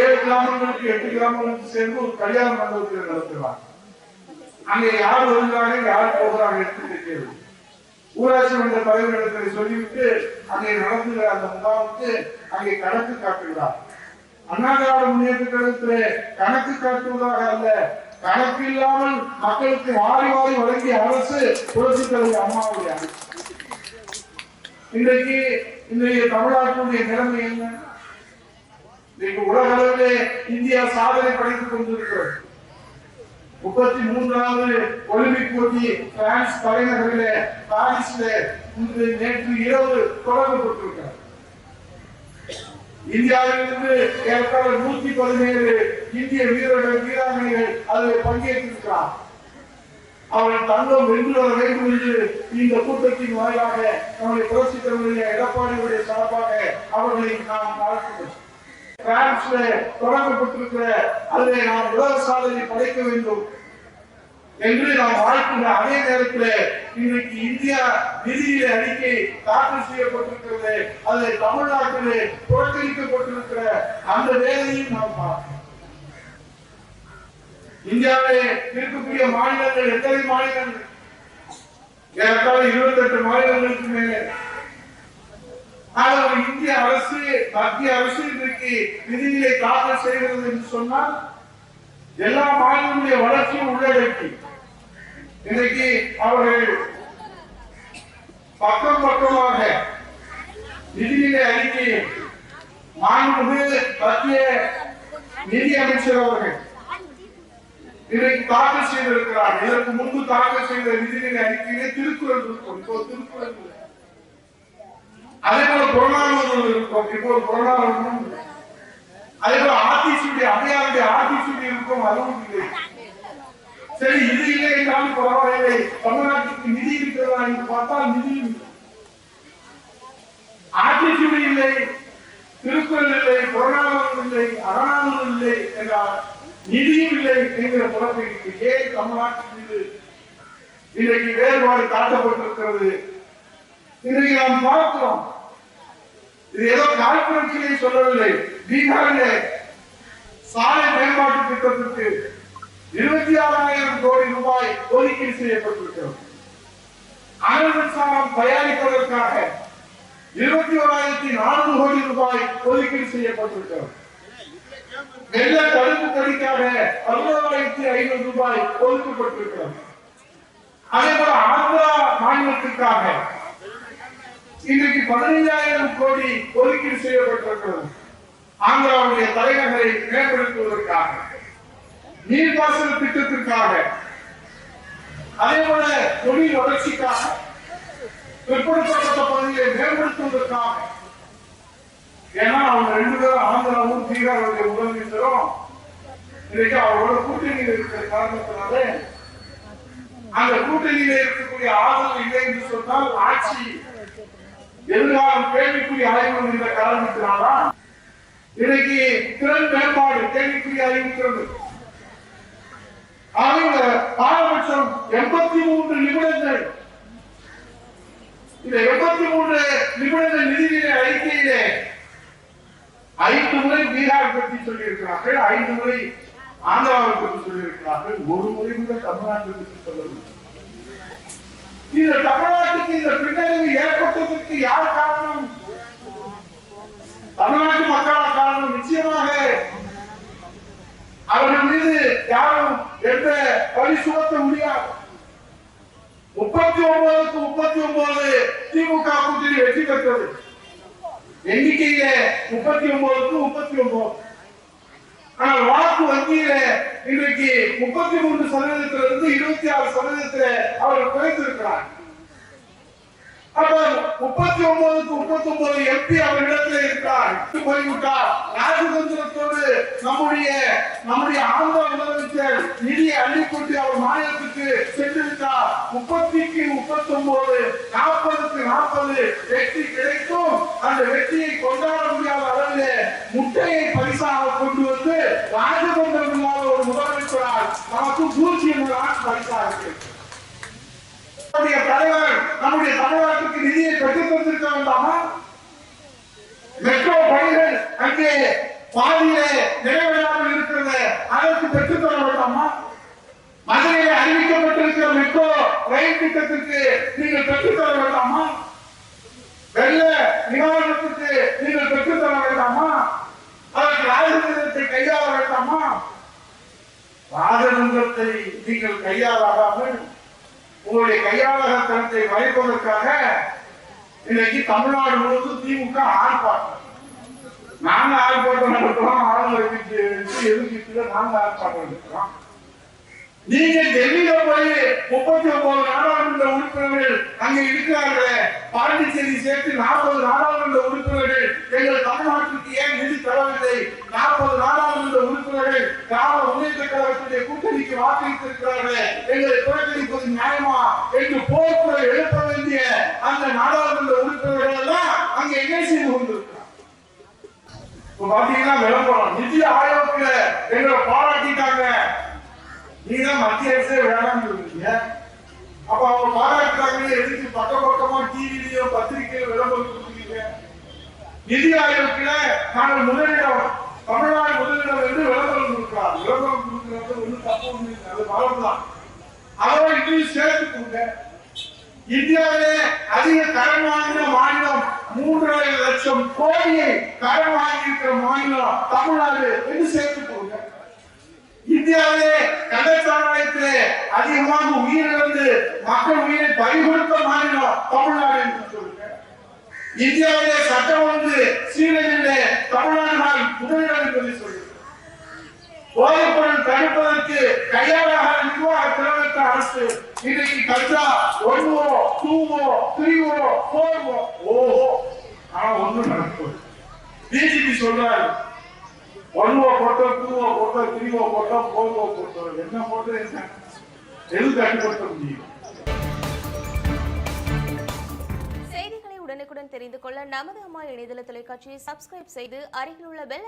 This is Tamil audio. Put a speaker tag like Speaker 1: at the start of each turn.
Speaker 1: ஏழு கிராமங்களுக்கு எட்டு கிராமங்களுக்கு சேர்ந்து ஒரு கல்யாண மண்டபத்தில் நடத்துவாங்க. அங்கே யார் வருகிறாங்க யார் போகிறாங்க என்று தெரியாது. ஊராட்சி மன்ற தலைவரிடத்தை சொல்லிவிட்டு அங்கே நடத்துகிற அந்த முகாமுக்கு அங்கே கணக்கு காட்டுகிறார். அண்ணா முன்னேற்ற கழகத்திலே கணக்கு காட்டுவதாக அல்ல. கணக்கு இல்லாமல் மக்களுக்கு மாறி மாறி வழங்கிய அரசு புரட்சி தலைவர் அம்மாவுடைய இன்றைக்கு இன்றைய தமிழ்நாட்டினுடைய நிலைமை என்ன? இன்னைக்கு உலக அளவிலே இந்தியா சாதனை படைத்துக் கொண்டிருக்கிறது. முப்பத்தி மூன்றாவது ஒலிம்பிக் போட்டி பிரான்ஸ் தலைநகரிலே பாரிஸ்ல நேற்று இரவு தொடங்கப்பட்டிருக்கிறது இந்தியாவிலிருந்து ஏற்கால நூத்தி பதினேழு இந்திய வீரர்கள் வீராங்கனைகள் அதில் பங்கேற்றிருக்கிறார். அவர்கள் தங்கம் வென்று வர வேண்டும் என்று இந்த கூட்டத்தின் வாயிலாக நம்முடைய புரட்சி தலைவருடைய எடப்பாடியுடைய சார்பாக அவர்களை நாம் வாழ்த்துகிறோம். பிரான்ஸ்ல தொடங்கப்பட்டிருக்கிற அதிலே நாம் உலக சாதனை படைக்க வேண்டும் என்று நாம் வாழ்க்கின்ற அதே நேரத்தில் இன்றைக்கு இந்தியா நிதியில அறிக்கை தாக்கல் செய்யப்பட்டிருக்கிறது. அதை தமிழ்நாட்டிலே புறக்கணிக்கப்பட்டிருக்கிற அந்த வேலையும் நாம் பார்க்கிறோம் இந்தியாவிலே இருக்கக்கூடிய மாநிலங்கள் எத்தனை மாநிலங்கள்? ஏறத்தாழ இருபத்தெட்டு மாநிலங்களுக்கு மேலே ஆனால் இந்திய அரசு மத்திய அரசு இன்றைக்கு நிதியிலே தாக்கல் செய்கிறது என்று சொன்னால் எல்லா மாநிலங்களுடைய வளர்ச்சியும் உள்ளடக்கி இன்றைக்கு அவர்கள் பக்கம் பக்கமாக நிதிநிலை அறிக்கையை மாண்புமிகு மத்திய நிதி அமைச்சர் அவர்கள் இன்றைக்கு தாக்கல் செய்திருக்கிறார். இதற்கு முன்பு தாக்கல் செய்த நிதிநிலை அறிக்கையிலே திருக்குறள் இருக்கும். இப்போ திருக்குறள் அதே போல புறநானூறு இருக்கும். இப்போ புறநானூறும் இல்லை. அதே போல ஆர்டிசியுடைய அடையாளுடைய ஆர்டிசியுடைய இருக்கும். அதுவும் இல்லை. சரி இது இல்லை என்றாலும் பரவாயில்லை. தமிழ்நாட்டுக்கு நிதி இருக்கிறதா என்று பார்த்தால் நிதி இல்லை. ஆர்டிசியுடைய இல்லை. திருக்குறள் இல்லை. புறநானூறு இல்லை. அறநானூறு இல்லை என்றால் நிதியும் இல்லை என்கிற புறப்பெருக்கு ஏன் தமிழ்நாட்டின் மீது இன்றைக்கு வேறுபாடு காட்டப்பட்டிருக்கிறது. இன்றைக்கு நாம் பார்க்கிறோம். இது ஏதோ காழ்ப்புணர்ச்சியை சொல்லவில்லை. பீகாரிலே சாலை மேம்பாட்டு திட்டத்திற்கு இருபத்தி ஆறாயிரம் கோடி ரூபாய் ஒதுக்கீடு செய்யப்பட்டிருக்கிறது. அனல் மின்சாரம் தயாரிப்பதற்காக இருபத்தி ஓராயிரத்தி நானூறு கோடி ரூபாய் ஒதுக்கீடு செய்யப்பட்டிருக்கிறது. வெள்ள தடுப்பு தடிக்காக பதினோராயிரத்தி ஐநூறு ரூபாய் ஒதுக்கப்பட்டிருக்கிறது. அதே போல ஆந்திரா மாநிலத்திற்காக இன்றைக்கு பதினைஞ்சாயிரம் கோடி ஒதுக்கீடு செய்யப்பட்டிருக்கிறது. ஆந்திராவுடைய தலைநகரை மேம்படுத்துவதற்காக நீர்ப்பாசன திட்டத்திற்காக அதே போல தொழில் வளர்ச்சிக்காக பிற்படுத்தப்பட்ட பகுதியை மேம்படுத்துவதற்காக. ஏன்னா அவங்க ரெண்டு பேரும் ஆந்திராவும் பீகாருடைய முதலமைச்சரும் இன்னைக்கு அவரோட கூட்டணியில் இருக்கிற காரணத்தினால அந்த கூட்டணியில இருக்கக்கூடிய ஆதரவு இல்லை என்று சொன்னால் ஆட்சி எதிர்காலம் கேள்விக்குரிய ஆய்வு என்ற காரணத்தினால்தான் இன்னைக்கு திறன் மேம்பாடு கேள்விக்குரிய அறிவிக்கிறது அவங்க பாரபட்சம் எண்பத்தி மூன்று நிமிடங்கள் இந்த எண்பத்தி மூன்று நிமிடங்கள் நிதிநிலை அறிக்கையிலே ஐந்து முறை பீகார் பற்றி சொல்லியிருக்கிறார்கள் ஐந்து முறை ஆந்திராவை பற்றி சொல்லியிருக்கிறார்கள் ஒரு முறை கூட தமிழ்நாட்டை பற்றி சொல்லவில்லை. இந்த தமிழ்நாட்டுக்கு இந்த பின்னடைவு ஏற்பட்டதற்கு யார் காரணம்? தமிழ்நாட்டு மக்களா காரணம் நிச்சயமாக அவர்கள் மீது யாரும் எந்த பழி சுமத்த முடியாது. முப்பத்தி ஒன்பதுக்கு முப்பத்தி ஒன்பது திமுக கூட்டணி வெற்றி பெற்றது. எண்ணிக்கையில முப்பத்தி ஒன்பதுக்கு முப்பத்தி ஒன்பது ஆனால் வாக்கு வங்கியில இன்றைக்கு முப்பத்தி மூன்று சதவீதத்திலிருந்து இருபத்தி ஆறு சதவீதத்தில அவர்கள் குறைத்திருக்கிறார் அப்ப முப்பத்தி ஒன்பதுக்கு முப்பத்தி ஒன்பது எம்பி அவரிடத்தில் இருக்கிறார் போய்விட்டார் ராஜதந்திரத்தோடு நம்முடைய நம்முடைய ஆந்திர முதலமைச்சர் நிதியை அள்ளிக்கொண்டு அவர் மாநிலத்துக்கு சென்று விட்டார் முப்பத்திக்கு முப்பத்தி ஒன்பது நாற்பதுக்கு நாற்பது வெற்றி கிடைக்கும். அந்த வெற்றியை கொண்டாட முடியாத அளவில் முட்டையை பரிசாக கொண்டு வந்து ராஜதந்திரம் இல்லாத ஒரு முதலமைச்சரால் நமக்கு பூஜ்ஜியம் தான் பரிசாக தலைவர் நம்முடைய தமிழ்நாட்டுக்கு நிதியை பெற்றுத் தந்திருக்க வேண்டாமா? மெட்ரோ பணிகள் அங்கே பாதியிலே நிறைவேறாமல் இருக்கிறது அதற்கு பெற்றுத் தர வேண்டாமா? மதுரையில் அறிவிக்கப்பட்டிருக்கிற மெட்ரோ ரயில் திட்டத்திற்கு நீங்கள் பெற்றுத் தர வேண்டாமா? வெள்ள நிவாரணத்துக்கு நீங்கள் பெற்றுத் தர வேண்டாமா? அதற்கு ராஜதந்திரத்தை கையாள வேண்டாமா? ராஜதந்திரத்தை நீங்கள் கையாளாமல் உங்களுடைய கையாளகத்தனத்தை மறைப்பதற்காக இன்னைக்கு தமிழ்நாடு முழுவதும் திமுக ஆர்ப்பாட்டம் நாங்க ஆர்ப்பாட்டம் நடத்துறோம் ஆளுநருக்கு எதிர்த்து நாங்க ஆர்ப்பாட்டம் இருக்கிறோம் நீங்க டெல்லியில போய் முப்பத்தி ஒன்பது நாடாளுமன்ற உறுப்பினர்கள் அங்க இருக்கிறார்களே பாண்டிச்சேரி சேர்த்து நாற்பது நாடாளுமன்ற உறுப்பினர்கள் எங்கள் தமிழ்நாட்டிற்கு ஏன் நிதி தரவில்லை? நாற்பது நாடாளுமன்ற உறுப்பினர்கள் திராவிட முன்னேற்ற கழகத்துடைய கூட்டணிக்கு வாக்களித்திருக்கிறார்களே எங்களை புறக்கணிப்பது நியாயமா என்று போர்க்குறை எழுப்ப வேண்டிய அந்த நாடாளுமன்ற உறுப்பினர்கள் எல்லாம் அங்க என்ன செய்து கொண்டிருக்கிறார் இப்ப பாத்தீங்கன்னா விளம்பரம். நிதி ஆயோக்ல எங்களை பாராட்டிட்டாங்க. நீதான் மத்திய அரசே வேணாம்னு சொல்றீங்க அப்ப அவங்க பாராட்டுறாங்கன்னு எதுக்கு பக்க பக்கமா டிவிலயோ பத்திரிகையில விளம்பரம் கொடுக்குறீங்க? நிதி ஆயோகத்துல நாங்கள் முதலிடம் தமிழ்நாடு முதலிடம் என்று விளம்பரம் கொடுக்கிறார். விளம்பரம் கொடுக்கிறது ஒன்றும் தப்பு ஒண்ணு இல்லை. அது வளர்தான் அதோட இதையும் சேர்த்து கொடுங்க இந்தியாவிலே அதிக கடன் வாங்கின மாநிலம் மூன்றரை லட்சம் கோடியை கடன் வாங்கியிருக்கிற மாநிலம் தமிழ்நாடு என்று சேர்த்து கொடுங்க இந்தியாவிலே கடற்சாலையத்திலே அதிகமாக உயிரிழந்து மக்கள் உயிரை பறிகொடுத்த மாநிலம் தமிழ்நாடு என்று சொல்லுங்க. இந்தியாவிலே சட்டம் வந்து சீரழி தமிழ்நாடு தான் முதலிடம் என்பதை சொல்லுங்க போதைப்பொருள் தடுப்பதற்கு கையாளாக நிர்வாக திறமைத்த அரசு இன்னைக்கு கஞ்சா ஒன்வோ டூவோ த்ரீவோ ஃபோர்வோ? ஓஹோ. ஆனா ஒண்ணும் நடக்கும் டிஜிபி சொல்றாரு. ஒன்வோ போட்டோம் டூவோ போட்டோம் த்ரீவோ போட்டோம் ஃபோர்வோ போட்டோம். என்ன போட்டோம் என்ன? எது கட்டுப்படுத்த முடியும்?
Speaker 2: உடனுக்குடன் தெரிந்து கொள்ள நமது அம்மா இணையதள தொலைக்காட்சியை சப்ஸ்கிரைப் செய்து அருகில் உள்ள பெல்